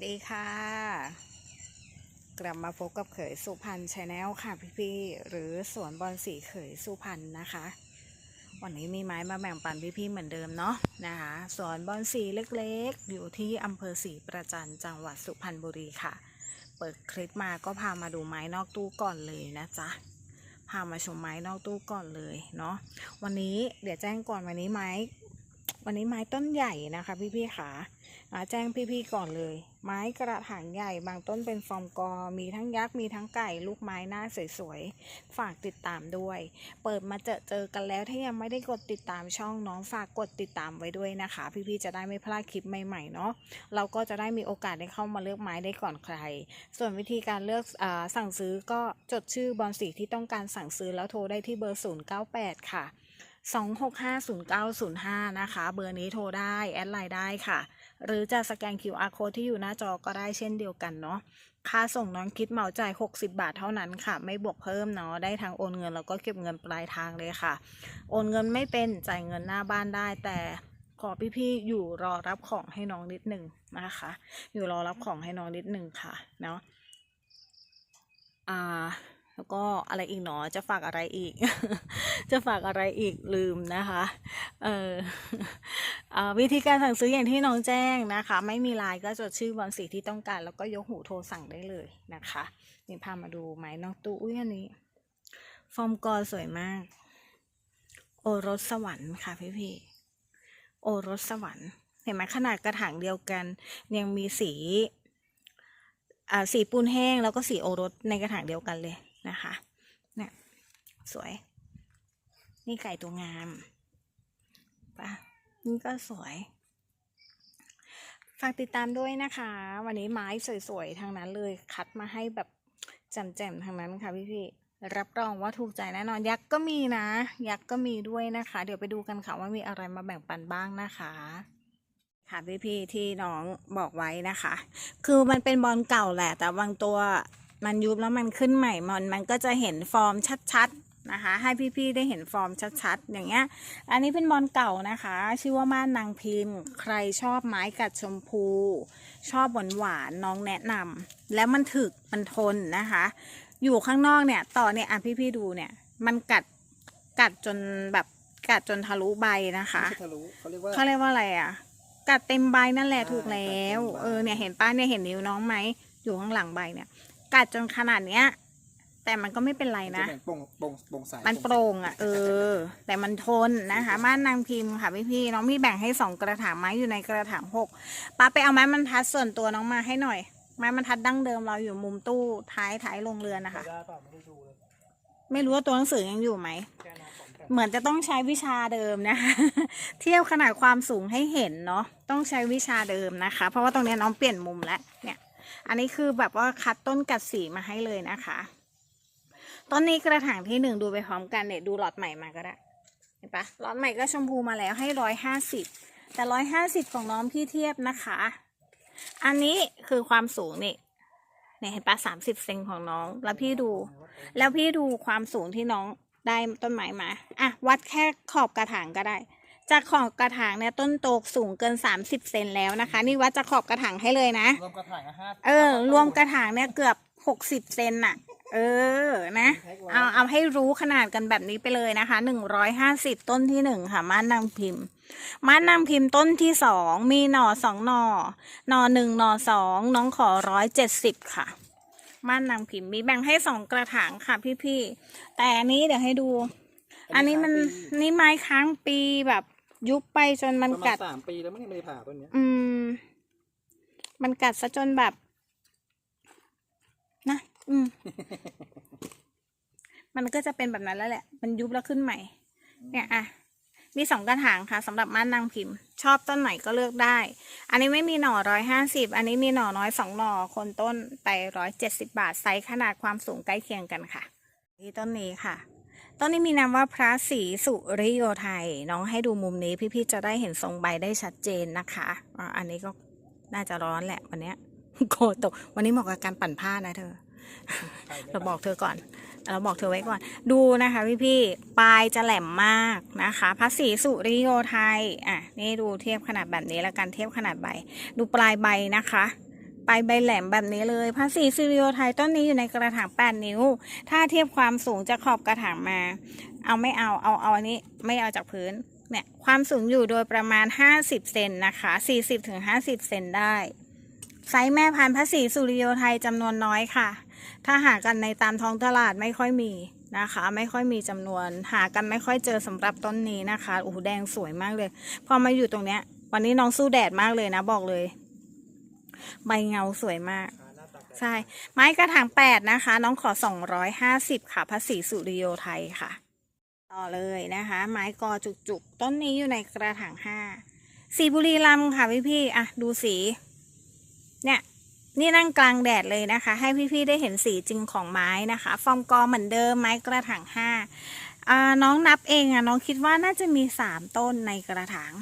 สวัสดีค่ะ กลับมาพบกับเขยสุพรรณชาแนลค่ะพี่ๆหรือสวนบอลสีเขยสุพรรณนะคะ วันนี้มีไม้มาแบ่งปันพี่ๆเหมือนเดิมเนาะนะคะสวนบอลสีเล็กๆ อยู่ที่อำเภอศรีประจันจังหวัดสุพรรณบุรีค่ะ เปิดคลิปมาก็พามาดูไม้นอกตู้ก่อนเลยนะจ๊ะพามาชมไม้นอกตู้ก่อนเลยเนาะวันนี้เดี๋ยวแจ้งก่อนวันนี้ไม้วันนี้ไม้ต้นใหญ่นะคะ พี่ๆค่ะแจ้งพี่ๆก่อนเลย ไม้กระถางใหญ่บางต้นเป็นฟอร์มกอ มีทั้งยักษ์มีทั้งไก่ ลูกไม้หน้าสวยๆ ฝากติดตามด้วย เปิดมาเจอเจอกันแล้วถ้ายังไม่ได้กดติดตามช่องน้องฝากกดติดตามไว้ด้วยนะคะ พี่ๆจะได้ไม่พลาดคลิปใหม่ๆเนาะเราก็จะได้มีโอกาสได้เข้ามาเลือกไม้ได้ก่อนใคร ส่วนวิธีการเลือกอาสั่งซื้อก็จดชื่อบอลสีที่ต้องการสั่งซื้อแล้วโทรได้ที่เบอร์ 098 ค่ะ 2650905 นะคะ เบอร์นี้โทรได้แอดไลน์ได้ค่ะ หรือจะสแกน QR code ที่อยู่หน้าจอก็ได้เช่นเดียวกันเนาะค่าส่งน้องคิดเหมาจ่าย 60 บาทเท่านั้นค่ะ ไม่บวกเพิ่มเนาะได้ทั้งโอนเงินแล้วก็เก็บเงินปลายทางเลยค่ะ โอนเงินไม่เป็นจ่ายเงินหน้าบ้านได้แต่ขอพี่ๆอยู่รอรับของให้น้องนิดหนึ่งนะคะ อยู่รอรับของให้น้องนิดหนึ่งค่ะเนาะอ่า แล้วก็อะไรอีกเนาะจะฝากอะไรอีก จะฝากอะไรอีกลืมนะคะ เอออ่าวิธีการสั่งซื้ออย่างที่น้องแจ้งนะคะ ไม่มีไลน์ก็จดชื่อบอลสีที่ต้องการ แล้วก็ยกหูโทรสั่งได้เลยนะคะนี่พามาดูไหมน้อกตู้อุ้ยอันนี้ ฟอร์มกอสวยมาก โอรสสวรรค์ค่ะพี่พี่ๆโอรสสวรรค์เห็นไหมขนาดกระถางเดียวกัน ยังมีสีอ่าสีปูนแห้งแล้วก็สีโอรสในกระถางเดียวกันเลย นะคะเนี่ยสวย นี่ไก่ตัวงามปะนี่ก็สวย ฝากติดตามด้วยนะคะ วันนี้ไม้สวยๆทางนั้นเลยคัดมาให้แบบแจ่มๆทางนั้นค่ะพี่ๆรับรองว่าถูกใจแน่นอน ยักษ์ก็มีนะ ยักษ์ก็มีด้วยนะคะ เดี๋ยวไปดูกันค่ะว่ามีอะไรมาแบ่งปันบ้างนะคะค่ะพี่ๆที่น้องบอกไว้นะคะ คือมันเป็นบอลเก่าแหละ แต่บางตัว มันยุบแล้วมันขึ้นใหม่มันมันก็จะเห็นฟอร์มชัดๆนะคะ ให้พี่ๆได้เห็นฟอร์มชัดๆ อย่างเงี้ย อันนี้เป็นบอลเก่านะคะ ชื่อว่าม่านนางพิมพ์ ใครชอบไม้กัดชมพู ชอบหวานหวานๆน้องแนะนำแล้วมันถึกมันทนนะคะ อยู่ข้างนอกเนี่ยต่อเนี่ยอะพี่ๆดูเนี่ย มันกัดกัดจนแบบกัดจนทะลุใบนะคะไม่ใช่ทะลุเขาเรียกว่าเขาเรียกว่าอะไรอะกัดเต็มใบนั่นแหละอ่าถูกแล้วกัดเต็มใบเออเนี่ยเห็นป้าเนี่ยเห็นนิ้วน้องไหมอยู่ข้างหลังใบเนี่ย กัดจนขนาดเนี้ย แต่มันก็ไม่เป็นไรจะนะแบ่งโปร่งโปร่งโปร่งใสมันโปร่งอะเออ แต่มันทนนะคะม่านนางพิมพ์ค่ะพี่พี่ๆน้องพี่แบ่งให้สองกระถางไม้อยู่ในกระถางหกป้าไปเอาไม้บรรทัดส่วนตัวน้องมาให้หน่อย ไม้บรรทัดดั้งเดิมเราอยู่มุมตู้ท้ายท้ายโรงเรือนนะคะ ได้เปล่าไม่ได้ดูเลยไม่รู้ว่าตัวหนังสือยังอยู่ไหม แค่น้ำสองแผ่นเหมือนจะต้องใช้วิชาเดิมนะคะ เทียบขนาดความสูงให้เห็นเนาะ ต้องใช้วิชาเดิมนะคะ เพราะว่าตรงเนี้ยน้องเปลี่ยนมุมแล้ว เนี่ย อันนี้คือแบบว่าคัดต้นกัดสีมาให้เลยนะคะ ต้นนี้กระถางที่หนึ่งดูไปพร้อมกันเนี่ยดูหลอดใหม่มาก็ได้ เห็นปะหลอดใหม่ก็ชมพูมาแล้วให้ร้อยห้าสิบแต่ร้อยห้าสิบของน้องพี่เทียบนะคะ อันนี้คือความสูงนี่เนี่ยเห็นปะสามสิบเซนของน้อง แล้วพี่ดู แล้วพี่ดูความสูงที่น้องได้ต้นไม้มา อะ วัดแค่ขอบกระถางก็ได้ จากขอบกระถางเนี่ยต้นโตกสูงเกิน 30 เซนแล้วนะคะ นี่วัดจากขอบกระถางให้เลยนะ รวมกระถางอะห้าเออ รวมกระถางเนี่ยเกือบ 60 เซนน่ะ เออนะ เอาเอาให้รู้ขนาดกันแบบนี้ไปเลยนะคะ 150 ต้นที่หนึ่งค่ะม่านนางพิมพ์ม่านนางพิมพ์ต้นที่สองมีหน่อสองหน่อหน่อหนึ่งหน่อสองน้องขอร้อยเจ็ดสิบค่ะม่านนางพิมพ์มีแบ่งให้สองกระถางค่ะพี่ๆ แต่อันนี้เดี๋ยวให้ดู อันนี้มันนี่ไม้ค้างปีแบบ ยุบไปจนมันประมากัณดสามปีแล้วไม่ได้ผ่าต้นเนี้ยอืม มันกัดซะจนแบบ นะ อืม มันก็จะเป็นแบบนั้นแล้วแหละ มันยุบแล้วขึ้นใหม่ เนี่ยอะ มีสองกระถางค่ะสำหรับม่านนางพิมพ์ ชอบต้นไหนก็เลือกได้ อันนี้ไม่มีหน่อร้อยห้าสิบอันนี้มีหน่อน้อยสองหน่อคนต้นไปร้อยเจ็ดสิบาทไซส์ขนาดความสูงใกล้เคียงกันค่ะ ที่ต้นนี้ค่ะ ต้นนี้มีนามว่าพระศรีสุริโยไทยน้องให้ดูมุมนี้พี่ๆจะได้เห็นทรงใบได้ชัดเจนนะคะอันนี้ก็น่าจะร้อนแหละวันเนี้ยโกรตก วันนี้เหมาะกับการปั่นผ้านะเธอ เราบอกเธอก่อน เราบอกเธอไว้ก่อน ดูนะคะพี่พี่ปลายจะแหลมมากนะคะพระศรีสุริโยไทย อะ นี่ดูเทียบขนาดแบบนี้แล้วกันเทียบขนาดใบ ดูปลายใบนะคะ ไปใบแหลมแบบนี้เลยพระศรีซิริโอไทยต้นนี้อยู่ในกระถาง 8 นิ้ว ถ้าเทียบความสูงจากขอบกระถางมา เอาไม่เอา เอาเอาอันนี้ไม่เอาจากพื้น เนี่ย ความสูงอยู่โดยประมาณ 50 เซนนะคะ 40-50 เซนได้ ไซส์แม่พันธุ์พระศรีสุริโยไทยจำนวนน้อยค่ะ ถ้าหากันในตามท้องตลาดไม่ค่อยมีนะคะ ไม่ค่อยมีจำนวนหากันไม่ค่อยเจอสำหรับต้นนี้นะคะโอ้โหแดงสวยมากเลย พอมาอยู่ตรงเนี้ย วันนี้น้องสู้แดดมากเลยนะบอกเลย ใบเงาสวยมาก ใช่ ไม้กระถางแปดนะคะ น้องขอสองร้อยห้าสิบค่ะภาษีสุริโยไทยค่ะ ต่อเลยนะคะ ไม้กอจุกๆ ต้นนี้อยู่ในกระถางห้าสีบุรีรัมค่ะพี่ๆอะดูสี เนี่ยนี่นั่งกลางแดดเลยนะคะ ให้พี่ๆได้เห็นสีจริงของไม้นะคะ ฟอร์มกอเหมือนเดิมไม้กระถางห้าอ่าน้องนับเองอะน้องคิดว่าน่าจะมีสามต้นในกระถาง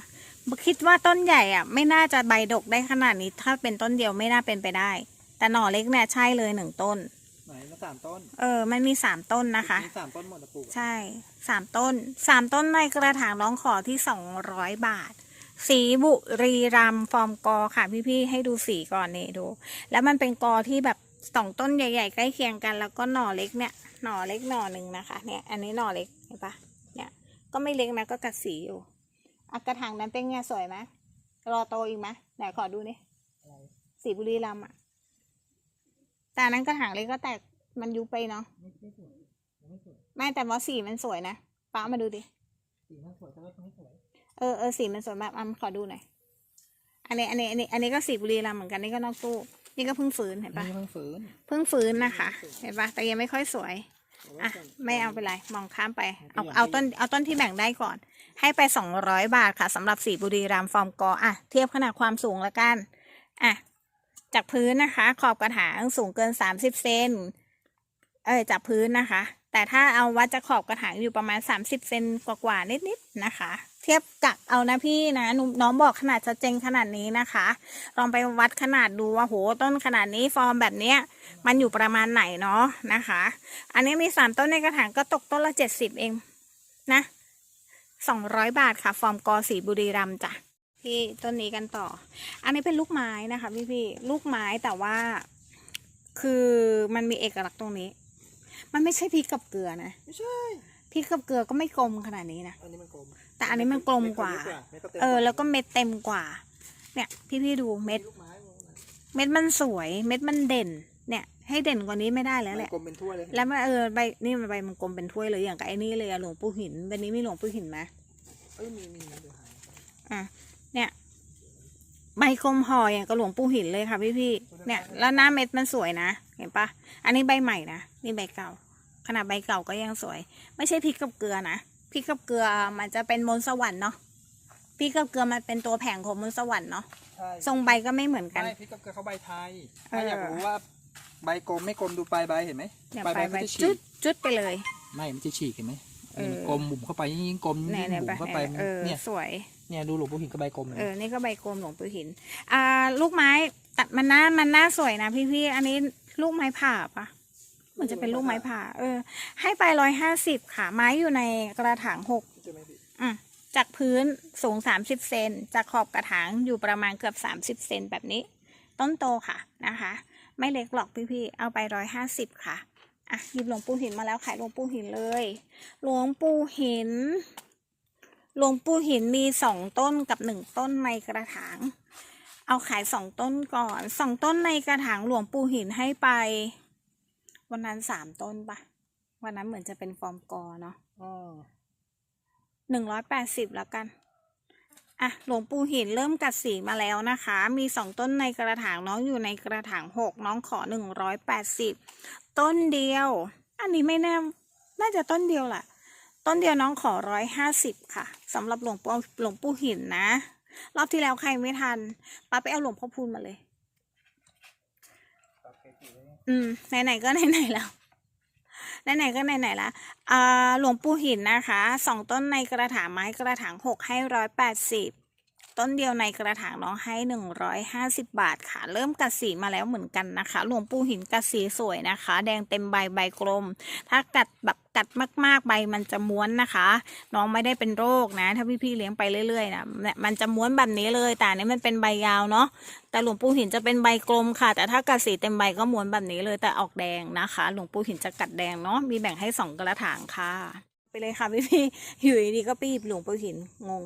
คิดว่าต้นใหญ่อะ ไม่น่าจะใบดกได้ขนาดนี้ ถ้าเป็นต้นเดียวไม่น่าเป็นไปได้ แต่หน่อเล็กเนี่ยใช่เลยหนึ่งต้น ไหนมาสามต้น เออ มันมีสามต้นนะคะ มีสามต้นหมดนะปลูกใช่สามต้นสามต้นในกระถางน้องขอที่สองร้อยบาท สีบุรีรัมย์ฟอร์มกอค่ะพี่ๆให้ดูสีก่อนนี่ดู แล้วมันเป็นกอที่แบบสองต้นใหญ่ๆใกล้เคียงกัน แล้วก็หน่อเล็กเนี่ยหน่อเล็กหน่อหนึ่งนะคะ เนี่ย อันนี้หน่อเล็กเห็นปะเนี่ยก็ไม่เล็กนะก็กัดสีอยู่ อะกระถางนั้นเป็นไงสวยไหมรอโตอีกไหมไหนขอดูนี่อะไรสีบุรีรัมย์อะแต่อันนั้นกระถางเล็กก็แตกมันยุบไปเนาะไม่ไม่สวยยังไม่สวยไม่แต่ว่าสีมันสวยนะป้ามาดูดิสีมันสวยแต่ว่าไม่สวยเออเออสีมันสวยมากอะขอดูหน่อยอันนี้อันนี้อันนี้อันนี้ก็สีบุรีรัมย์เหมือนกันนี่ก็นอกตู้นี่ก็เพิ่งฟื้นเห็นปะนี่เพิ่งฟื้นเพิ่งฟื้นนะคะ เห็นปะแต่ยังไม่ค่อยสวยแต่ว่า อะส่วนไม่เอาไปไรมองข้ามไป เอาอย่างเอาที่ต้นเอาต้นที่แบ่งได้ก่อน ให้ไปสองร้อยบาทค่ะสำหรับสีบุรีรัมย์ฟอร์มกออะเทียบขนาดความสูงละกันอะจากพื้นนะคะ ขอบกระถางสูงเกินสามสิบเซนเออจากพื้นนะคะ แต่ถ้าเอาวัดจากขอบกระถางอยู่ประมาณ30เซนกว่าๆนิดๆนะคะเทียบกับเอานะพี่นะหนูน้องบอกขนาดชัดเจนขนาดนี้นะคะ ลองไปวัดขนาดดูว่าโหต้นขนาดนี้ฟอร์มแบบเนี้ยมันอยู่ประมาณไหนเนาะนะคะ อันนี้มีสามต้นในกระถางก็ตกต้นละเจ็ดสิบเองนะสองร้อยบาทค่ะ ฟอร์มกอสีบุรีรัมย์จ้ะพี่ต้นนี้กันต่อ อันนี้เป็นลูกไม้นะคะพี่พี่ๆลูกไม้แต่ว่า คือมันมีเอกลักษณ์ตรงนี้ มันไม่ใช่พริกกับเกลือนะไม่ใช่พริกกับเกลือก็ไม่กลมขนาดนี้นะอันนี้มันกลม แต่อันนี้มันกลมกว่าเม็ดก็ต็มเออ แล้วก็เม็ดเต็มกว่า เนี่ยพี่พี่ๆดูเม็ดลูกไม้วงนะเม็ดมันสวย เม็ดมันเด่น เนี่ย ให้เด่นกว่านี้ไม่ได้แล้วแหละมันกลมเป็นถ้วยเลย แล้วมันเออใบนี่มันใบมันกลมเป็นถ้วยเลยอย่างกับไอ้นี่เลยอะหลวงปู่หินใบนี้มีหลวงปู่หินไหมเอ้ยมีมีมีเดี๋ยวหายอะเนี่ย ใบกลมห่ออย่างกับหลวงปู่หินเลยค่ะพี่พี่ๆเนี่ย แล้วหน้าเม็ดมันสวยนะ เห็นปะอันนี้ใบใหม่นะ นี่ใบเก่า ขนาดใบเก่าก็ยังสวย ไม่ใช่พริกกับเกลือนะ พริกกับเกลือมันจะเป็นมนต์สวรรค์เนาะพริกกับเกลือมันเป็นตัวแผงของมนต์สวรรค์เนาะใช่ทรงใบก็ไม่เหมือนกัน ไม่พริกกับเกลือเขาใบไทยเออถ้าอยากรู้ว่าใบกลมไม่กลมดูปลายใบเห็นไหมเนี่ยปลายไปใบไปมันจะฉีจุดกจุดไปเลย ไม่มันจะฉีกเห็นไหมเออมันกลมบุ่มเข้าไปยิ่งกลมยิ่งเนี่ยเนี่ยบุ่ไปมเข้าไปเออเนี่ยสวย เนี่ยดูหลวงปู่หินกับใบกลมเลย เออ นี่ก็ใบโกลมหลวงปู่หิน อ่า ลูกไม้ตัดมันน่ามันน่าสวยนะพี่พี่ๆอันนี้ลูกไม้ผ่าปะ มันจะเป็นลูกไม้ผ่า เออ ให้ไปร้อยห้าสิบค่ะ ไม้อยู่ในกระถางหกใช่ไหมพี่อืมจากพื้นสูงสามสิบเซนจากขอบกระถางอยู่ประมาณเกือบสามสิบเซนแบบนี้ ต้นโตค่ะนะคะ ไม่เล็กหรอกพี่พี่ๆเอาไปร้อยห้าสิบค่ะอะหยิบหลวงปู่หินมาแล้วขายหลวงปู่หินเลย หลวงปู่หิน หลวงปู่หินมีสองต้นกับหนึ่งต้นในกระถาง เอาขายสองต้นก่อนสองต้นในกระถางหลวงปู่หินให้ไป วันนั้นสามต้นปะวันนั้นเหมือนจะเป็นฟอร์มกอเนาะอ๋อหนึ่งร้อยแปดสิบแล้วกัน อะ หลวงปู่หินเริ่มกัดสีมาแล้วนะคะ มีสองต้นในกระถางน้องอยู่ในกระถางหกน้องขอหนึ่งร้อยแปดสิบต้นเดียว อันนี้ไม่แน่ น่าจะต้นเดียวแหละ ต้นเดียวน้องขอร้อยห้าสิบค่ะสำหรับหลวงปู่หลวงปู่หินนะ รอบที่แล้วใครไม่ทันป้าไปเอาหลวงพ่อพูนมาเลย ตัดเกจิไว้เนี่ย อืมไหนๆก็ไหนๆแล้วไหนๆก็ไหนๆแล้วหลวงปู่หินนะคะสองต้นในกระถางไม้กระถางหกให้ร้อยแปดสิบต้นเดียวในกระถางน้องให้หนึ่งร้อยห้าสิบบาทค่ะ เริ่มกัดสีมาแล้วเหมือนกันนะคะ หลวงปู่หินกัดสีสวยนะคะ แดงเต็มใบใบกลม ถ้ากัดแบบ กัดมาก ๆ ใบมันจะม้วนนะคะ น้องไม่ได้เป็นโรคนะ ถ้าพี่ๆเลี้ยงไปเรื่อยๆนะเนี่ยมันจะม้วนแบบนี้เลย แต่นี้มันเป็นใบยาวเนาะแต่หลวงปู่หินจะเป็นใบกลมค่ะ แต่ถ้ากัดสีเต็มใบก็ม้วนแบบนี้เลยแต่ออกแดงนะคะ หลวงปู่หินจะกัดแดงเนาะมีแบ่งให้สองกระถางค่ะ ไปเลยค่ะพี่ๆอยู่ดีๆก็ปีบหลวงปู่หินงง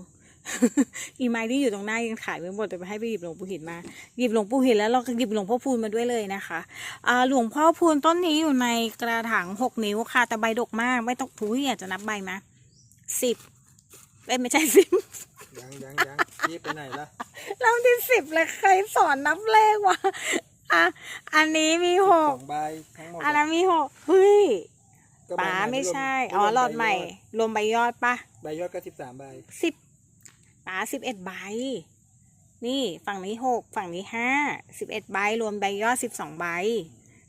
อีไม้ที่อยู่ตรงหน้ายังขายไม่หมดแต่ไปให้ไปหยิบหลวงปู่หินมา หยิบหลวงปู่หินแล้วเราก็หยิบหลวงพ่อพูนมาด้วยเลยนะคะอ่าหลวงพ่อพูนต้นนี้อยู่ในกระถางหกนิ้วค่ะ แต่ใบดกมาก ไม่ต้องผูอยากจะนับใบไหมสิบเอ้ยไม่ใช่สิบยังยังยังรีบไปไหนล่ะเริ่มที่สิบเลยใครสอนนับเลขวะอะอันนี้มีหสกองใบทั้งหมดอันนั้นมีหกเฮ้ยก็ใบป๋าใหไม่ใช่รวอ๋อรวหลอดใหม่ใบยรวมใบยอดปะใบยอดก็สิบสามใบสิบ ป๋าสิบเอ็ดใบ นี่ฝั่งนี้หกฝั่งนี้ห้าสิบเอ็ดใบ รวมใบยอดสิบสองใบ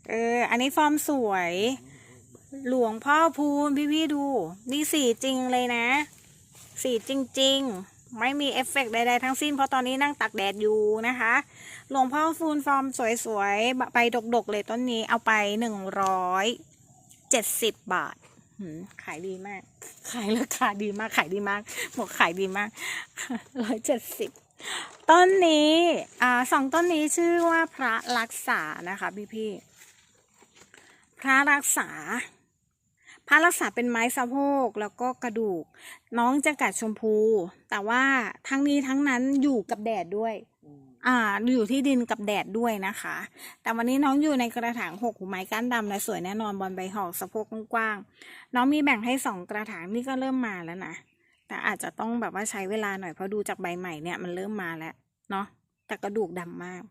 เออ อันนี้ฟอร์มสวย หลวงพ่อพูนพี่พี่ดู นี่สีจริงเลยนะ สีจริง ๆไม่มีเอฟเฟกต์ใดๆทั้งสิ้นเพราะตอนนี้นั่งตักแดดอยู่นะคะ หลวงพ่อฟูนฟอร์มสวยๆ ไปดกๆเลยต้นนี้เอาไปหนึ่งร้อยเจ็ดสิบบาท ขายดีมาก ขายราคาดีมาก ขายดีมากบอกขายดีมากร้อยเจ็ดสิบต้นนี้อ่าสองต้นนี้ชื่อว่าพระรักษานะคะพี่พี่พระรักษาพระรักษาเป็นไม้สะโพกแล้วก็กระดูก น้องจะกัดชมพู แต่ว่าทั้งนี้ทั้งนั้นอยู่กับแดดด้วย อืมอ่าอยู่ที่ดินกับแดดด้วยนะคะ แต่วันนี้น้องอยู่ในกระถางหกหูไม้ก้านดำและสวยแน่นอนบอลใบหอกสะโพกกว้างๆน้องมีแบ่งให้สองกระถางนี่ก็เริ่มมาแล้วนะแต่อาจจะต้องแบบว่าใช้เวลาหน่อยเพราะดูจากใบใหม่เนี่ยมันเริ่มมาแล้วเนาะแต่กระดูกดำมาก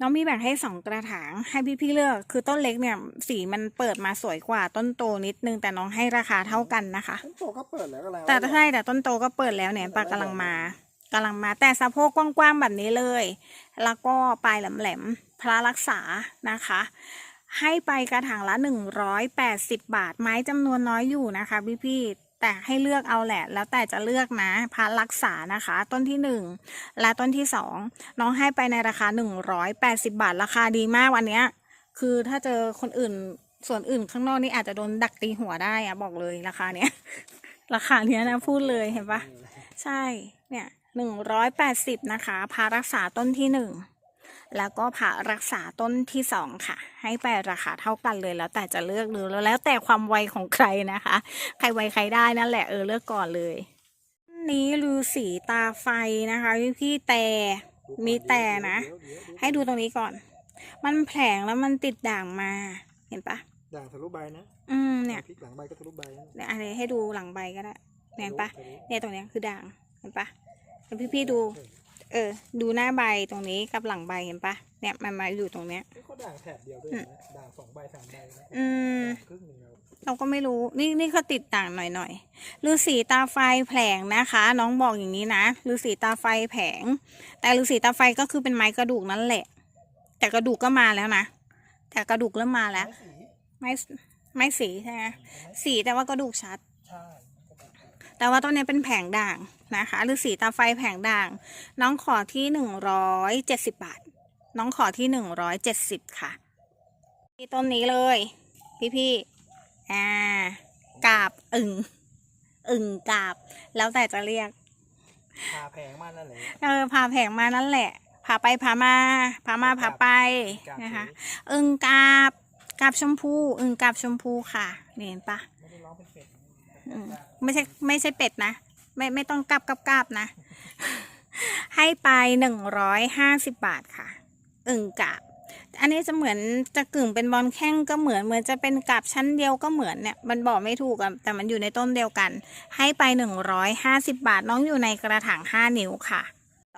น้องมีแบ่งให้สองกระถางให้พี่ๆเลือก คือต้นเล็กเนี่ย สีมันเปิดมาสวยกว่าต้นโตนิดนึงแต่น้องให้ราคาเท่ากันนะคะต้นโตก็เปิดแล้วก็แล้วแต่ใช่แต่ต้นโตก็เปิดแล้วเนี่ยปลากำลังมา กำลังมาแต่สะโพกกว้างๆแบบนี้เลย แล้วก็ปลายแหลมๆพระรักษานะคะ ให้ไปกระถางละหนึ่งร้อยแปดสิบบาท ไม้จำนวนน้อยอยู่นะคะพี่ๆแต่ให้เลือกเอาแหละ แล้วแต่จะเลือกนะพระรักษานะคะ ต้นที่หนึ่งและต้นที่สองน้องให้ไปในราคาหนึ่งร้อยแปดสิบาท ราคาดีมากวันเนี้ย คือถ้าเจอคนอื่นส่วนอื่นข้างนอกนี่อาจจะโดนดักตีหัวได้อะบอกเลยราคาเนี้ย ราคาเนี้ยนะพูดเลยเห็นปะใช่เนี่ย หนึ่งร้อยแปดสิบนะคะพารักษาต้นที่หนึ่งแล้วก็พารักษาต้นที่สองค่ะ ให้ไปราคาเท่ากันเลยแล้วแต่จะเลือกเลยแล้วแต่ความไวของใครนะคะ ใครไวใครได้นั่นแหละเออเลือกก่อนเลยนี้ลือสีตาไฟนะคะพี่พี่ๆแต่มีแต่นะเดี๋ยวเดี๋ยวเดี๋ยวให้ดูตรงนี้ก่อน มันแผลงแล้วมันติดด่างมาเห็นปะด่างทะลุใบนะ อืมเนี่ยพลิกหลังใบก็ทะลุใบนะเดี๋ยวอะไรให้ดูหลังใบก็ได้เนี่ยเห็นปะทลุเนี่ยตรงเนี้ยคือด่างเห็นปะ แล้วพี่ๆดู เออ ดูหน้าใบตรงนี้กับหลังใบเห็นปะเนี่ยมันมาอยู่ตรงเนี้ยนี่เขาด่างแถบเดียวด้วยนะด่างสองใบสามใบนะอืมด่างครึ่งหนึ่งแล้วเราก็ไม่รู้นี่นี่เขาติดต่างหน่อยหน่อยฤาษีตาไฟแผลงนะคะ น้องบอกอย่างนี้นะฤาษีตาไฟแผลง แต่ฤาษีตาไฟก็คือเป็นไม้กระดูกนั่นแหละ แต่กระดูกก็มาแล้วนะแต่กระดูกเริ่มมาแล้ว ไม้สีไม่ไม่สีใช่ไหมสีแต่ว่ากระดูกชัดใช่ แต่ว่าต้นนี้เป็นแผงด่างนะคะหรือสีตาไฟแผงด่าง น้องขอที่หนึ่งร้อยเจ็ดสิบบาท น้องขอที่หนึ่งร้อยเจ็ดสิบค่ะที่ต้นนี้เลย พี่พี่ๆอ่ากาบอึ่งอึ่งกาบ แล้วแต่จะเรียก พาแพงมากนั่นแหละเออพาแผงมานั่นแหละ พาไปพามา พามาพาไปกาบนะคะสีอึ่งกาบกาบชมพูอึ่งกาบชมพูค่ะนี่เห็นปะไม่ได้ร้องเป็นเป็ดอืม ไม่ใช่ไม่ใช่เป็ดนะ ไม่ไม่ต้องกลับกลับกลับนะ ให้ไปหนึ่งร้อยห้าสิบบาทค่ะ อึ่งกาบอันนี้จะเหมือนจะกึ่งเป็นบอลแข้งก็เหมือนเหมือนจะเป็นกาบชั้นเดียวก็เหมือนเนี่ยมันบอกไม่ถูกอะแต่มันอยู่ในต้นเดียวกัน ให้ไปหนึ่งร้อยห้าสิบบาทน้องอยู่ในกระถางห้านิ้วค่ะ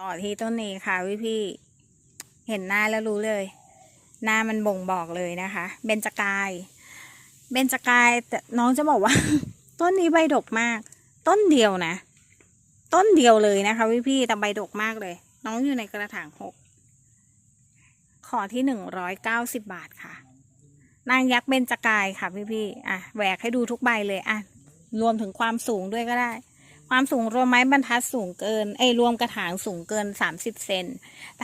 ต่อที่ต้นนี้ค่ะพี่พี่เห็นหน้าแล้วรู้เลย หน้ามันบ่งบอกเลยนะคะ เบญจกาย เบญจกายแต่น้องจะบอกว่า ต้นนี้ใบดกมาก ต้นเดียวนะ ต้นเดียวเลยนะคะพี่พี่ๆแต่ใบดกมากเลย น้องอยู่ในกระถางหกขอที่หนึ่งร้อยเก้าสิบบาทค่ะ นางยักษ์เบญจกายค่ะพี่พี่ๆอะแหวกให้ดูทุกใบเลยอะรวมถึงความสูงด้วยก็ได้ ความสูงรวมไม้บรรทัดสูงเกินไอ้รวมกระถางสูงเกิน30เซน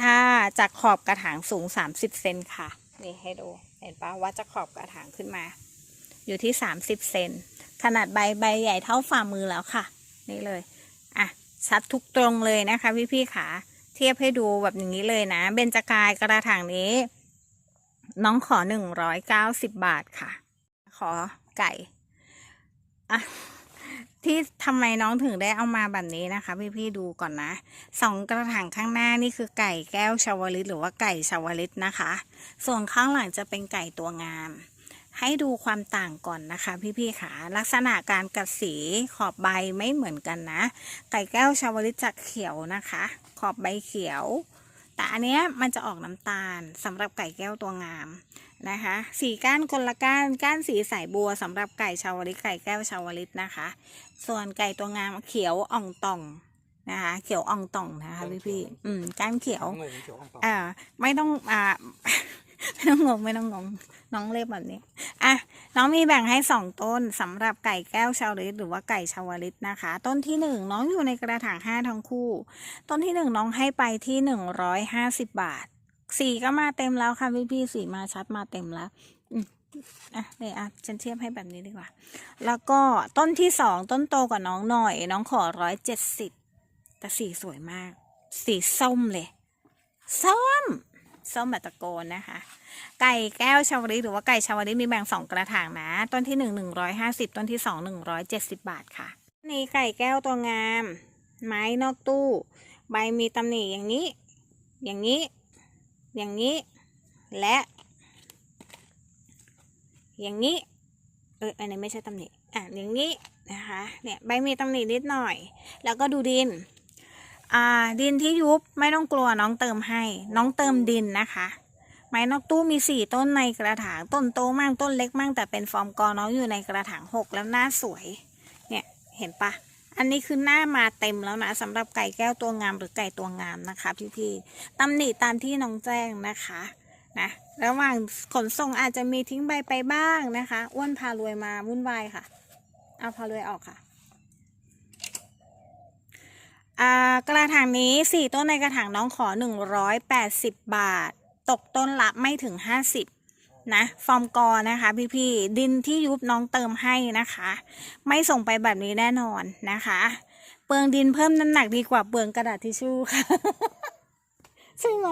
ถ้าจากขอบกระถางสูง30เซนค่ะ นี่ให้ดู เห็นปะว่าจะขอบกระถางขึ้นมา อยู่ที่ 30 เซนขนาดใบใบใหญ่เท่าฝ่ามือแล้วค่ะ นี่เลยอะชัดทุกตรงเลยนะคะพี่พี่ๆขาเทียบให้ดูแบบอย่างนี้เลยนะ เบญจกายกระถางนี้ น้องขอ190บาทค่ะ ขอไก่อะที่ทำไมน้องถึงได้เอามาแบบนี้นะคะ พี่พี่ๆดูก่อนนะสองกระถางข้างหน้านี่คือไก่แก้วชาวลิตหรือว่าไก่ชาวลิตนะคะ ส่วนข้างหลังจะเป็นไก่ตัวงาม ให้ดูความต่างก่อนนะคะพี่พี่ๆค่ะ ลักษณะการกัดสีขอบใบไม่เหมือนกันนะ ไก่แก้วชาวลิตจะเขียวนะคะ ขอบใบเขียว แต่อันเนี้ยมันจะออกน้ำตาลสำหรับไก่แก้วตัวงามนะคะ สีก้านคนละก้านก้านสีสายบัวสำหรับไก่ชาวลิตไก่แก้วชาวลิตนะคะ ส่วนไก่ตัวงามเขียวอ่องต่องนะคะเขียวอ่องต่องนะคะพี่พี่ๆอืมก้านเขียวงงเขียวของต่ออ่าไม่ต้องอ่า ไม่ต้องงงไม่ต้องงง น้องเรียกแบบนี้ อะ น้องมีแบ่งให้สองต้นสำหรับไก่แก้วชาวลิตหรือว่าไก่ชาวลิตนะคะ ต้นที่หนึ่งน้องอยู่ในกระถางห้าทั้งคู่ ต้นที่หนึ่งน้องให้ไปที่หนึ่งร้อยห้าสิบบาท สีก็มาเต็มแล้วค่ะพี่พี่สีมาชัดมาเต็มแล้วอะเนี่ยอะฉันเทียบให้แบบนี้ดีกว่า แล้วก็ต้นที่สองต้นโตกว่าน้องหน่อย น้องขอร้อยเจ็ดสิบแต่สีสวยมาก สีส้มเลยส้ม ส้มแบบตะโกนนะคะ ไก่แก้วชาวลิหรือว่าไก่ชาวลิมีแบ่งสองกระถางนะ ต้นที่หนึ่งหนึ่งร้อยห้าสิบต้นที่สองหนึ่งร้อยเจ็ดสิบบาทค่ะ นี่ไก่แก้วตัวงาม ไม้นอกตู้ ใบมีตำหนิอย่างนี้ อย่างนี้ อย่างนี้ และ อย่างนี้ เอออันนี้ไม่ใช่ตำหนิอะอย่างนี้นะคะ เนี่ยใบมีตำหนินิดหน่อย แล้วก็ดูดิน อ่าดินที่ยุบไม่ต้องกลัวน้องเติมให้ น้องเติมดินนะคะ ไม้นอกตู้มีสี่ต้นในกระถางต้นโตมั่งต้นเล็กมั่งแต่เป็นฟอร์มกอน้องอยู่ในกระถางหกแล้วหน้าสวย เนี่ยเห็นปะอันนี้คือหน้ามาเต็มแล้วนะสำหรับไก่แก้วตัวงามหรือไก่ตัวงามนะคะพี่ๆตำหนิตามที่น้องแจ้งนะคะนะระหว่างขนส่งอาจจะมีทิ้งใบไปบ้างนะคะอ้วนพารวยมาวุ่นวายค่ะ เอาพารวยออกค่ะ กระถางนี้สี่ต้นในกระถางน้องขอหนึ่งร้อยแปดสิบบาท ตกต้นละไม่ถึงห้าสิบนะ ฟอร์มกอนะคะพี่พี่ๆดินที่ยุบน้องเติมให้นะคะ ไม่ส่งไปแบบนี้แน่นอนนะคะ เปลืองดินเพิ่มน้ำหนักดีกว่าเปลืองกระดาษทิชชู่ค่ะใช่ไหม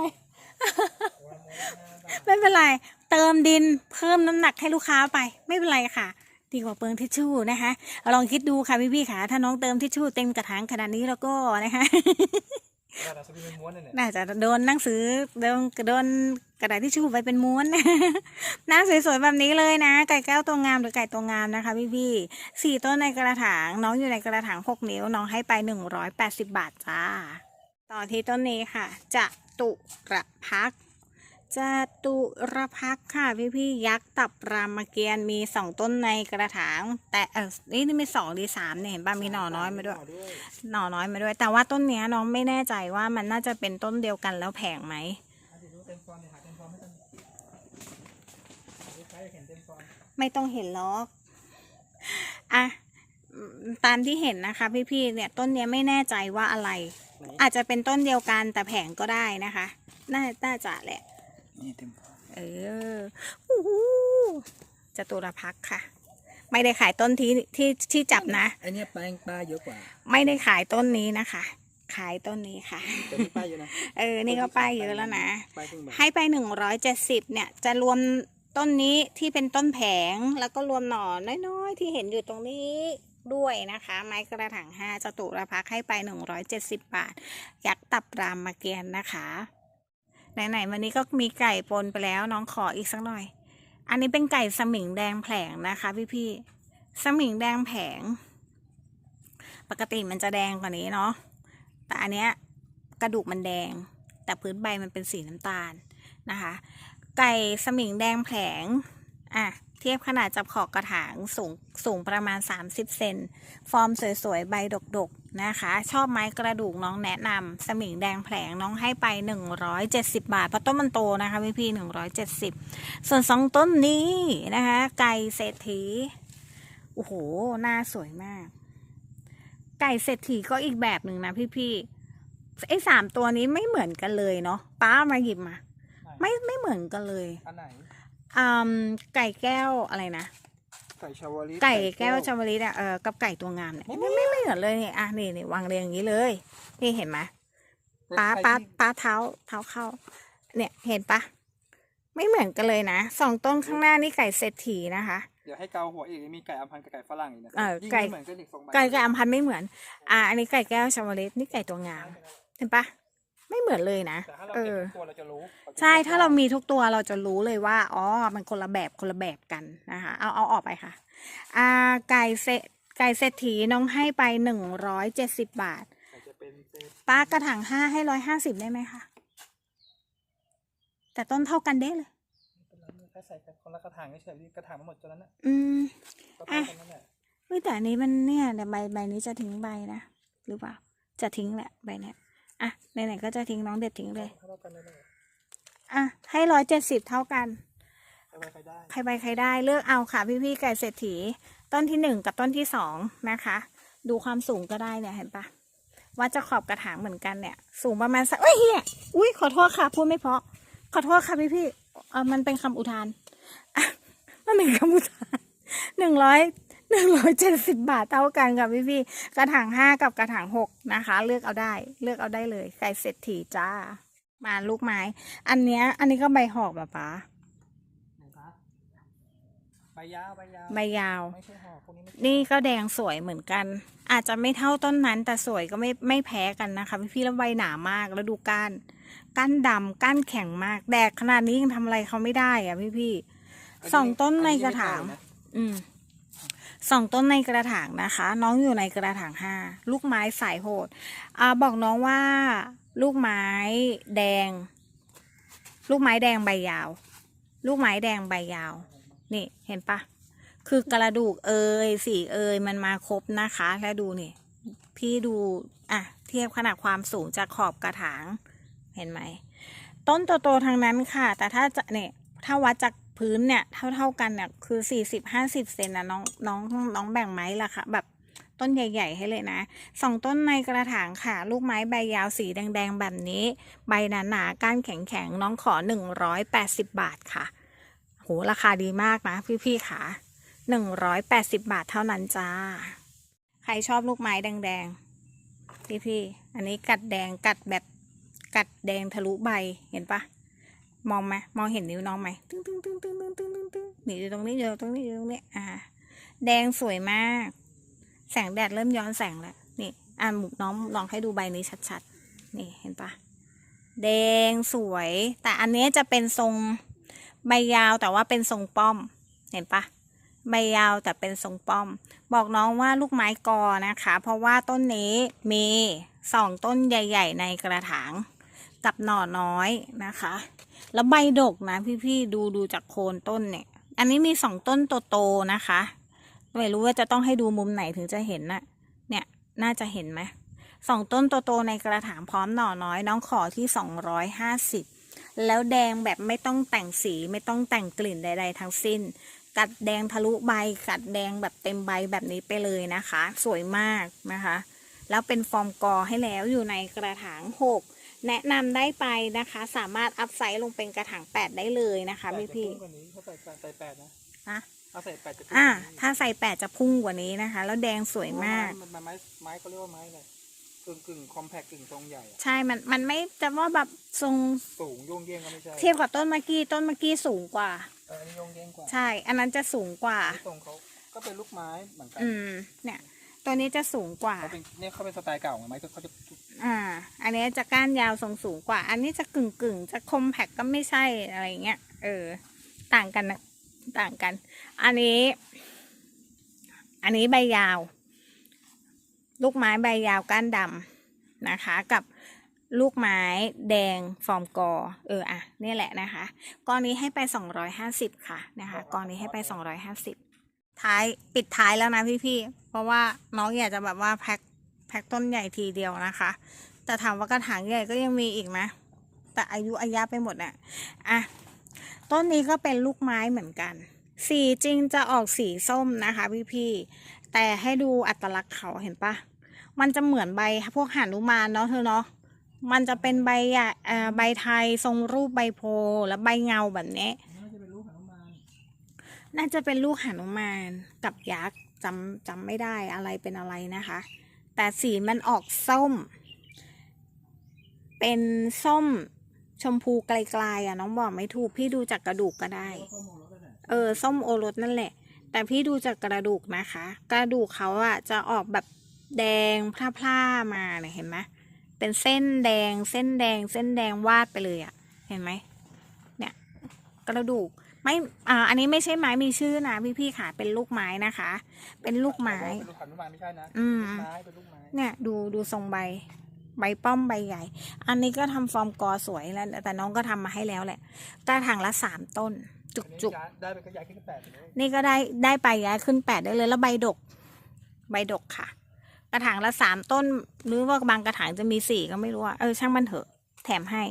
ไม่เป็นไร เติมดินเพิ่มน้ำหนักให้ลูกค้าไป ไม่เป็นไรค่ะ ดีกว่าเปลืองทิชชู่นะคะลองคิดดูค่ะพี่พี่ๆค่ะถ้าน้องเติมทิชชู่เต็มกระถางขนาดนี้แล้วก็นะคะกระดาษสปินเป็นม้วนนั่นแหละน่าจะโดนหนังสือโดนโดนกระดาษที่ชู่ไปเป็นม้วนหน้าสวยๆแบบนี้เลยนะ ไก่แก้วตัวงามหรือไก่ตัวงามนะคะพี่พี่ๆสี่ต้นในกระถางน้องอยู่ในกระถางหกนิ้วน้องให้ไปหนึ่งร้อยแปดสิบบาทจ้า ต่อที่ต้นนี้ค่ะจะตุระพัก จะตุระพักค่ะพี่พี่ๆยักษ์ตับรามเกียรติ์มีสองต้นในกระถาง แต่เออนี่นี่มีสองดีสามเนี่ยเห็นป่ะมีหน่อน้อยมาด้วย หน่อน้อยมาด้วย แต่ว่าต้นเนี้ยน้องไม่แน่ใจว่ามันน่าจะเป็นต้นเดียวกันแล้วแพงไหมอะเดี๋ยวดูเต็มฟอนต์เลยหาเต็มฟอนต์ไม่ต้องลูกค้าอยากเห็นเต็มฟอนต์ไม่ต้องเห็นล็อกอะอืมตามที่เห็นนะคะ พี่ๆเนี่ยต้นเนี้ยไม่แน่ใจว่าอะไรไหนอาจจะเป็นต้นเดียวกันแต่แผงก็ได้นะคะ น่าน่าจะแหละ นี่เต็มฟอนต์เอออู้หูจตุรพักษ์ค่ะ ไม่ได้ขายต้นที่ที่ที่จับนะไอเนี้ยแป้งป้าเยอะกว่า ไม่ได้ขายต้นนี้นะคะ ขายต้นนี้ค่ะ แต่นี่ป้าเยอะนะเออ นี่ก็ป้ายเยอะแล้วนะ ป้ายครึ่งใบให้ไปหนึ่งร้อยเจ็ดสิบเนี่ย จะรวมต้นนี้ที่เป็นต้นแผงแล้วก็รวมหน่อน้อยๆ ที่เห็นอยู่ตรงนี้ด้วยนะคะ ไม้กระถางห้าจตุรพักษ์ให้ไปหนึ่งร้อยเจ็ดสิบบาท ยักษ์ตับรามมาเกียนนะคะ ไหนๆวันนี้ก็มีไก่ปนไปแล้วน้องขออีกสักหน่อย อันนี้เป็นไก่สมิงแดงแผลงนะคะพี่ๆสมิงแดงแผงปกติมันจะแดงกว่านี้เนาะแต่อันเนี้ยกระดูกมันแดง แต่พื้นใบมันเป็นสีน้ำตาลนะคะ ไก่สมิงแดงแผลงอะเทียบขนาดจับขอบกระถางสูงสูงประมาณ 30 เซน ฟอร์มสวยๆ ใบดกๆ นะคะ ชอบไม้กระดูกน้องแนะนำสมิงแดงแผลงน้องให้ไป 170 บาทเพราะต้นมันโตนะคะพี่พี่170 ส่วนสองต้นนี้นะคะ ไก่เศรษฐีโอ้โหหน้าสวยมาก ไก่เศรษฐีก็อีกแบบหนึ่งนะพี่ๆไอ้สามตัวนี้ไม่เหมือนกันเลยเนาะป้ามาหยิบมา ไม่ไม่เหมือนกันเลยอันไหนอืมไก่แก้วอะไรนะ ไก่ชาวลิตไก่แก้วชาวลิตอะเออกับไก่ตัวงามเนี่ยไม่ไม่ไม่เหมือนเลยเนี่ยอะนี่นี่วางเรียงอย่างนี้เลย นี่เห็นไหมป้าป้าป้าเท้าเท้าเข้า เนี่ยเห็นปะไม่เหมือนกันเลยนะสองต้นข้างหน้านี่ไก่เศรษฐีนะคะ เดี๋ยวให้เกาหัวอีกมีไก่อัมพันธ์กับไก่ฝรั่งอีกนะเออยิ่งไก่ไม่เหมือนกันอีกสองใบไก่กับอัมพันธ์ไม่เหมือน อะอันนี้ไก่แก้วชาวลิตนี่ไก่ตัวงาม เห็นปะ ไม่เหมือนเลยนะแต่ถ้าเราเอเก็บอทุกตัวเราจะรู้ใช่ถ้าเรามีทุกตัวเราจะรู้เลยว่าอ๋อมันคนละแบบคนละแบบกันนะคะ เอาเอาออกไปค่ะอ่าไก่เซไก่เศรษฐีน้องให้ไปหนึ่งร้อยเจ็ดสิบบาทแต่จะเป็นเศษป้ากระถางห้าให้ร้อยห้าสิบได้ไหมคะแต่ต้นเท่ากันเด้เลยเป็นไรแค่ใส่กันคนละกระถางเฉยๆกระถางมันหมดจนนั้นน่ะอืม ก็เท่ากันนั่นแหละเฮ้ยแต่อันนี้มันเนี่ยเดี๋ยวใบใบนี้จะทิ้งใบนะหรือเปล่าจะทิ้งแหละใบเนี้ย อะไหนๆก็จะทิ้งน้องเด็ดทิ้งเลย เท่ากันเลยเลยอะ ให้ร้อยเจ็ดสิบเท่ากัน ใครไว้ใครได้ใครไปใครได้เลือกเอาค่ะพี่พี่ๆไก่เศรษฐี ต้นที่หนึ่งกับต้นที่สองนะคะ ดูความสูงก็ได้เนี่ยเห็นปะว่าจะขอบกระถางเหมือนกันเนี่ย สูงประมาณสักเอ้ยเฮียอุ้ยขอโทษค่ะพูดไม่เพราะ ขอโทษค่ะพี่พี่ๆเออมันเป็นคำอุทานอะมันเป็นคำอุทานหนึ่งร้อย หนึ่งร้อยเจ็ดสิบบาทเท่ากันกับพี่พี่ๆกระถางห้ากับกระถางหกนะคะ เลือกเอาได้ เลือกเอาได้เลยไก่เศรษฐีจ้า มาลูกไม้ อันเนี้ย อันนี้ก็ใบหอกแบบป้าไหนคะใบยาวใบยาวใบยาวไม่ใช่ห่อพวกนี้ไม่ใช่นี่ก็แดงสวยเหมือนกัน อาจจะไม่เท่าต้นนั้น แต่สวยก็ไม่ไม่แพ้กันนะคะพี่ๆแล้วใบหนามากแล้วดูก้านก้านดำก้านแข็งมาก แดกขนาดนี้ยังทำอะไรเขาไม่ได้อะพี่ๆสองต้นในกระถาง อืม สองต้นในกระถางนะคะ น้องอยู่ในกระถางห้าลูกไม้สายโหดอบอกน้องว่าลูกไม้แดง ลูกไม้แดงใบยาว ลูกไม้แดงใบยาว นี่เห็นปะคือกระดูกเอยสีเอยมันมาครบนะคะ แล้วดูนี่พี่ดูอะเทียบขนาดความสูงจากขอบกระถาง เห็นไหม ต้นโตๆทางนั้นค่ะ แต่ถ้าจะเนี่ยถ้าวัดจาก พื้นเนี่ย เท่าๆกันเนี่ยคือสี่สิบห้าสิบเซนนะน้องน้องน้องแบ่งไม้ละค่ะแบบต้นใหญ่ ๆ ให้เลยนะสองต้นในกระถางค่ะ ลูกไม้ใบยาวสีแดง ๆ แบบนี้ ใบหนาๆก้านแข็ง ๆ น้องขอหนึ่งร้อยแปดสิบบาทค่ะ โห ราคาดีมากนะ พี่ๆค่ะหนึ่งร้อยแปดสิบบาทเท่านั้นจ้า ใครชอบลูกไม้แดง ๆ พี่ๆ อันนี้กัดแดงกัดแบบกัดแดงทะลุใบเห็นปะ มองไหมมองเห็นนิ้วน้องไหมตึ้งตึ้งตึ้งตึ้งตึ้งตึ้งตึ้งตึ้งนี่อยู่ตรงนี้อยู่ตรงนี้อยู่ตรงนี้อ่า แดงสวยมาก แสงแดดเริ่มย้อนแสงแล้วนี่อ่าหมุกน้องลองให้ดูใบนี้ชัดๆ นี่เห็นปะแดงสวย แต่อันนี้จะเป็นทรงใบยาวแต่ว่าเป็นทรงป้อม เห็นปะใบยาวแต่เป็นทรงป้อม บอกน้องว่าลูกไม้กอนะคะ เพราะว่าต้นนี้มีสองต้นใหญ่ ๆ ในกระถาง กับหน่อน้อยนะคะ แล้วใบดกนะพี่ๆดูดูจากโคนต้นเนี่ย อันนี้มีสองต้นโตๆนะคะ ไม่รู้ว่าจะต้องให้ดูมุมไหนถึงจะเห็นนะเนี่ยน่าจะเห็นไหมสองต้นโตๆในกระถางพร้อมหน่อน้อย น้องขอที่สองร้อยห้าสิบแล้วแดงแบบไม่ต้องแต่งสีไม่ต้องแต่งกลิ่นใด ๆ ทั้งสิ้น กัดแดงทะลุใบ กัดแดงแบบเต็มใบแบบนี้ไปเลยนะคะ สวยมากนะคะ แล้วเป็นฟอร์มกอให้แล้วอยู่ในกระถางหก แนะนำได้ไปนะคะ สามารถอัพไซส์ลงเป็นกระถางแปดได้เลยนะคะพี่พี่แต่จะพุ่งกว่านี้ถ้าใส่แปดใส่แปดนะๆนะถ้าใส่แปดจะพุ่งอะกว่านี้ถ้าใส่แปดจะพุ่งกว่านี้นะคะ แล้วแดงสวยมาก มันไม้ไม้เขาเรียกว่าไม้อะไรกึ่งกึ่งคอมแพคกึ่งทรงใหญ่อะใช่ มันมันไม่จะว่าแบบทรงสูงโยงเย่งก็ไม่ใช่เทียบกับต้นเมื่อกี้ต้นเมื่อกี้สูงกว่าเอออันนี้โยงเย่งกว่าใช่ อันนั้นจะสูงกว่าที่ทรงเขาก็เป็นลูกไม้เหมือนกันอืมเนี่ยตัวนี้จะสูงกว่าเขาเป็นเนี่ยเขาเป็นสไตล์เก่าไงไม้ก็เขาจะ อ่า อันนี้จะก้านยาวทรงสูงกว่า อันนี้จะกึ่งกึ่งจะคมแพคก็ไม่ใช่อะไรเงี้ย เออ ต่างกันนะต่างกัน อันนี้ อันนี้ใบยาว ลูกไม้ใบยาวก้านดำนะคะ กับลูกไม้แดงฟอร์มกอ เอออะนี่แหละนะคะกอนนี้ให้ไปสองร้อยห้าสิบค่ะนะคะกอนนี้ให้ไปสองร้อยห้าสิบท้ายปิดท้ายแล้วนะพี่ๆ เพราะว่าน้องอยากจะแบบว่าแพ็ค พ็คต้นใหญ่ทีเดียวนะคะ แต่ถามว่ากระถางใหญ่ก็ยังมีอีกนะ แต่อายุอายะไปหมดน่ะอะ ต้นนี้ก็เป็นลูกไม้เหมือนกัน สีจริงจะออกสีส้มนะคะพี่ๆแต่ให้ดูอัตลักษณ์เขาเห็นปะมันจะเหมือนใบพวกหานุมานเนาะเธอเนาะมันจะเป็นใบอะใบไทยทรงรูปใบโพและใบเงาแบบนี้ น่าจะเป็นลูกหนุมานน่าจะเป็นลูกหนุมานกับยักษ์จำจำไม่ได้อะไรเป็นอะไรนะคะ แต่สีมันออกส้ม เป็นส้มชมพูไกลๆอะน้องบอกไม่ถูก พี่ดูจากกระดูกก็ได้ เออ ส้มโอรสนั่นแหละ แต่พี่ดูจากกระดูกนะคะ กระดูกเขาอะจะออกแบบแดงพร่าๆมาเนี่ยเห็นไหมเป็นเส้นแดงเส้นแดงเส้นแดงวาดไปเลยอะเห็นไหมเนี่ย กระดูก ไม่อ่าอันนี้ไม่ใช่ไม้มีชื่อนะพี่พี่ๆค่ะ เป็นลูกไม้นะคะ เป็นลูกไม้ เป็นลูกหนุมานไม่ใช่นะอืมลูกไม้เป็นลูกไม้เนี่ยดูดูทรงใบ ใบป้อมใบใหญ่ อันนี้ก็ทำฟอร์มกอสวยแล้ว แต่น้องก็ทำมาให้แล้วแหละกระถางละสามต้น จุกอันนี้จุกย้ายได้ไปก็ย้ายขึ้นแปดไปเลยนี่ก็ได้ได้ไปย้ายขึ้นแปดได้เลย แล้วใบดก ใบดกค่ะ กระถางละสามต้น หรือว่าบางกระถางจะมีสี่ก็ไม่รู้อะเออช่างมันเถอะแถมให้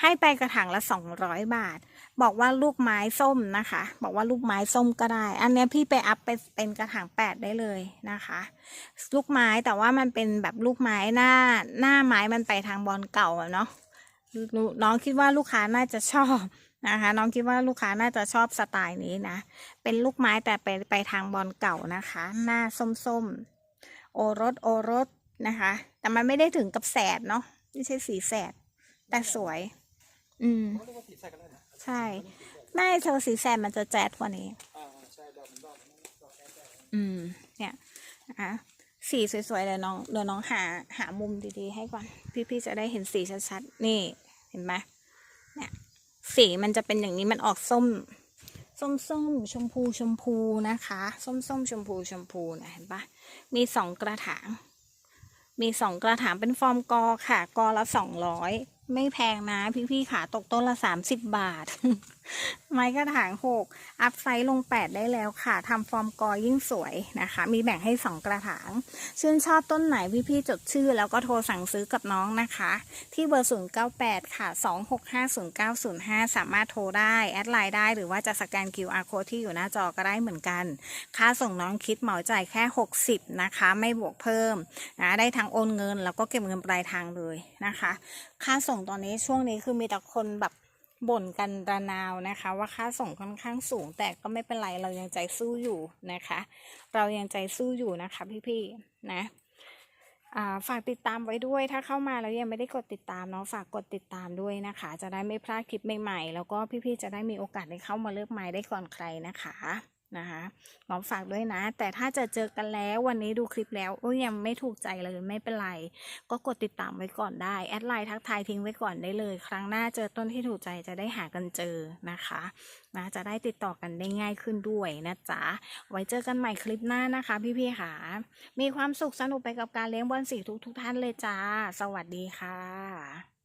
ให้ไปกระถางละสองร้อยบาท บอกว่าลูกไม้ส้มนะคะ บอกว่าลูกไม้ส้มก็ได้ อันนี้พี่ไปอัพไปเป็นกระถางแปดได้เลยนะคะ ลูกไม้แต่ว่ามันเป็นแบบลูกไม้หน้าหน้าไม้มันไปทางบอลเก่าเนาะนูน้องคิดว่าลูกค้าน่าจะชอบนะคะ น้องคิดว่าลูกค้าน่าจะชอบสไตล์นี้นะ เป็นลูกไม้แต่ไปไปทางบอลเก่านะคะ หน้าส้มๆ โอรสโอรสนะคะ แต่มันไม่ได้ถึงกับแสดเนาะไม่ใช่สีแสดแต่สวย อืม เขาเรียกว่าสีใส่กันเลยนะใช่ ไม่เธอสีแสดมันจะแจ๊ดกว่านี้ อ่าใช่ดอกมันดอกดอกแค่แต่อืม เนี่ยนะคะสีสวยๆเลยน้องเดี๋ยวน้องหาหามุมดีๆให้ก่อน พี่ๆจะได้เห็นสีชัดๆ นี่เห็นไหมเนี่ยสีมันจะเป็นอย่างนี้มันออกส้ม ส้มส้มๆชมพูชมพูนะคะ ส้มส้มๆชมพูชมพูนะเห็นปะมีสองกระถาง มีสองกระถางเป็นฟอร์มกอค่ะ กอละสองร้อย ไม่แพงนะ พี่ๆขาตกต้นละสามสิบบาท ไม้กระถางหกอัพไซส์ลงแปดได้แล้วค่ะทำฟอร์มกอยิ่งสวยนะคะ มีแบ่งให้สองกระถาง ชื่นชอบต้นไหนพี่ๆจดชื่อ แล้วก็โทรสั่งซื้อกับน้องนะคะ ที่เบอร์098ค่ะ2650905สามารถโทรได้ แอดไลน์ได้หรือว่าจะสแกน QR code ที่อยู่หน้าจอก็ได้เหมือนกัน ค่าส่งน้องคิดเหมาจ่ายแค่60นะคะ ไม่บวกเพิ่มนะได้ทั้งโอนเงิน แล้วก็เก็บเงินปลายทางเลยนะคะ ค่าส่งตอนนี้ช่วงนี้คือมีแต่คนแบบบ่นกันระนาวนะคะ ว่าค่าส่งค่อนข้างสูง แต่ก็ไม่เป็นไรเรายังใจสู้อยู่นะคะ เรายังใจสู้อยู่นะคะพี่ๆนะฝากติดตามไว้ด้วยถ้าเข้ามาแล้วยังไม่ได้กดติดตามเนาะฝากกดติดตามด้วยนะคะ จะได้ไม่พลาดคลิปใหม่ๆ แล้วก็พี่ๆจะได้มีโอกาสได้เข้ามาเลือกไม้ได้ก่อนใครนะคะ นะคะน้องฝากด้วยนะ แต่ถ้าจะเจอกันแล้ววันนี้ดูคลิปแล้วโอ้ยังไม่ถูกใจเลยไม่เป็นไร ก็กดติดตามไว้ก่อนได้ แอดไลน์ทักทายทิ้งไว้ก่อนได้เลย ครั้งหน้าเจอต้นที่ถูกใจจะได้หากันเจอนะคะนะจะได้ติดต่อกันได้ง่ายขึ้นด้วยนะจ๊ะ ไว้เจอกันใหม่คลิปหน้านะคะ พี่ๆค่ะ มีความสุขสนุกไปกับการเลี้ยงบอลสีทุกทุกๆท่านเลยจ้า สวัสดีค่ะ